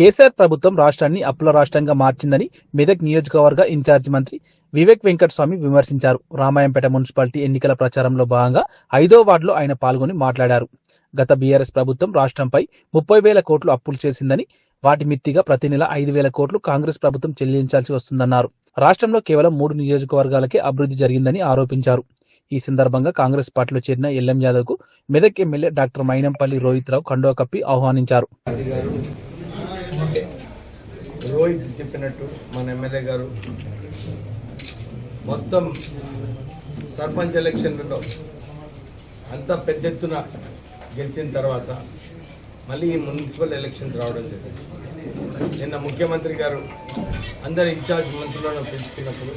కేసీఆర్ ప్రభుత్వం రాష్ట్రాన్ని అప్పుల రాష్ట్రంగా మార్చిందని మెదక్ నియోజకవర్గ ఇన్ఛార్జి మంత్రి వివేక్ వెంకటస్వామి విమర్శించారు. రామాయంపేట మున్సిపాలిటీ ఎన్నికల ప్రచారంలో భాగంగా ఐదో వార్డులో ఆయన పాల్గొని మాట్లాడారు. గత బీఆర్ఎస్ ప్రభుత్వం రాష్ట్రంపై ముప్పై వేల కోట్లు అప్పులు చేసిందని వాటి మిత్తిగా ప్రతి నెల ఐదు వేల కోట్లు కాంగ్రెస్ ప్రభుత్వం చెల్లించాల్సి వస్తుందన్నారు. రాష్ట్రంలో కేవలం మూడు నియోజకవర్గాలకే అభివృద్ధి జరిగిందని ఆరోపించారు. ఈ సందర్భంగా కాంగ్రెస్ పార్టీలో చేరిన ఎల్ఎం యాదవ్కు మెదక్ ఎమ్మెల్యే డాక్టర్ మైనంపల్లి రోహిత్ రావు కండో కప్పి ఆహ్వానించారు. రోహిత్ చెప్పినట్టు మన ఎమ్మెల్యే గారు మొత్తం సర్పంచ్ ఎలక్షన్లలో అంతా పెద్ద ఎత్తున గెలిచిన తర్వాత మళ్ళీ ఈ మున్సిపల్ ఎలక్షన్స్ రావడం జరిగింది. నిన్న ముఖ్యమంత్రి గారు అందరి ఇన్ఛార్జ్ మంత్రులను పెంచుకున్నప్పుడు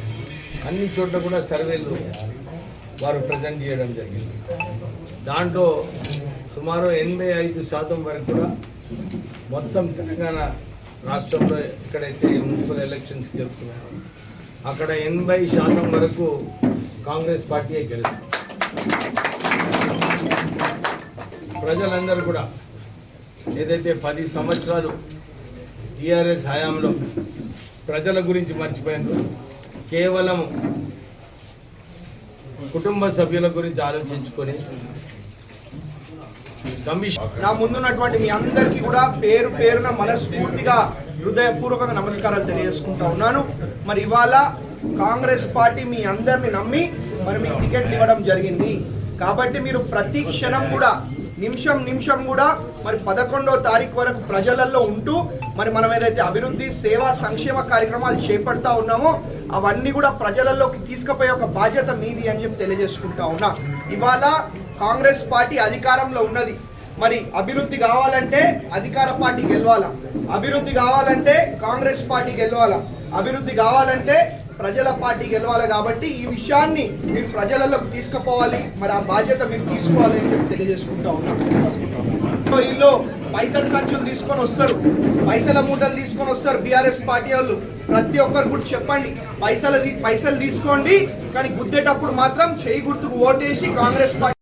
అన్ని చోట్ల కూడా సర్వేలు వారు ప్రజెంట్ చేయడం జరిగింది. దాంట్లో సుమారు ఎనభై ఐదు శాతం వరకు కూడా మొత్తం తెలంగాణ రాష్ట్రంలో ఎక్కడైతే మున్సిపల్ ఎలక్షన్స్ జరుపుతున్నాయో అక్కడ ఎనభై శాతం వరకు కాంగ్రెస్ పార్టీయే గెలుస్తుంది. ప్రజలందరూ కూడా ఏదైతే పది సంవత్సరాలు టీఆర్ఎస్ హయాంలో ప్రజల గురించి మర్చిపోయిందో కేవలం కుటుంబ సభ్యుల గురించి ఆలోచించుకొని కమిషన్ నా ముందున్నటువంటి మీ అందరికీ కూడా పేరు పేరున మనస్ఫూర్తిగా హృదయపూర్వక నమస్కారాలు తెలియజేసుకుంటా ఉన్నాను. మరి ఇవాళ కాంగ్రెస్ పార్టీ మీ అందరిని నమ్మి మరి మీకు టికెట్లు ఇవ్వడం జరిగింది. కాబట్టి మీరు ప్రతి క్షణం కూడా నిమిషం నిమిషం కూడా మరి పదకొండో తారీఖు వరకు ప్రజలలో ఉంటూ మరి మనం ఏదైతే అభివృద్ధి సేవా సంక్షేమ కార్యక్రమాలు చేపడతా ఉన్నామో అవన్నీ కూడా ప్రజలలోకి తీసుకుపోయే ఒక బాధ్యత మీది అని చెప్పి తెలియజేసుకుంటా ఉన్నా. ఇవాళ కాంగ్రెస్ పార్టీ అధికారంలో ఉన్నది. మరి అభివృద్ధి కావాలంటే అధికార పార్టీ గెలవాలా? అభివృద్ధి కావాలంటే కాంగ్రెస్ పార్టీ గెలవాలా? అభివృద్ధి కావాలంటే ప్రజల పార్టీ గెలవాలి? కాబట్టి ఈ విషయాన్ని మీరు ప్రజలలోకి తీసుకుపోవాలి. మరి ఆ బాధ్యత మీరు తీసుకోవాలి అని చెప్పి తెలియజేసుకుంటా ఉన్నాం. సో వీళ్ళు పైసలు సంచులు తీసుకొని వస్తారు. పైసల మూటలు తీసుకొని వస్తారు బీఆర్ఎస్ పార్టీ వాళ్ళు. ప్రతి ఒక్కరు కూడా చెప్పండి. పైసలు పైసలు తీసుకోండి. కానీ గుద్దేటప్పుడు మాత్రం చేయి గుర్తుకు ఓటేసి కాంగ్రెస్ పార్టీ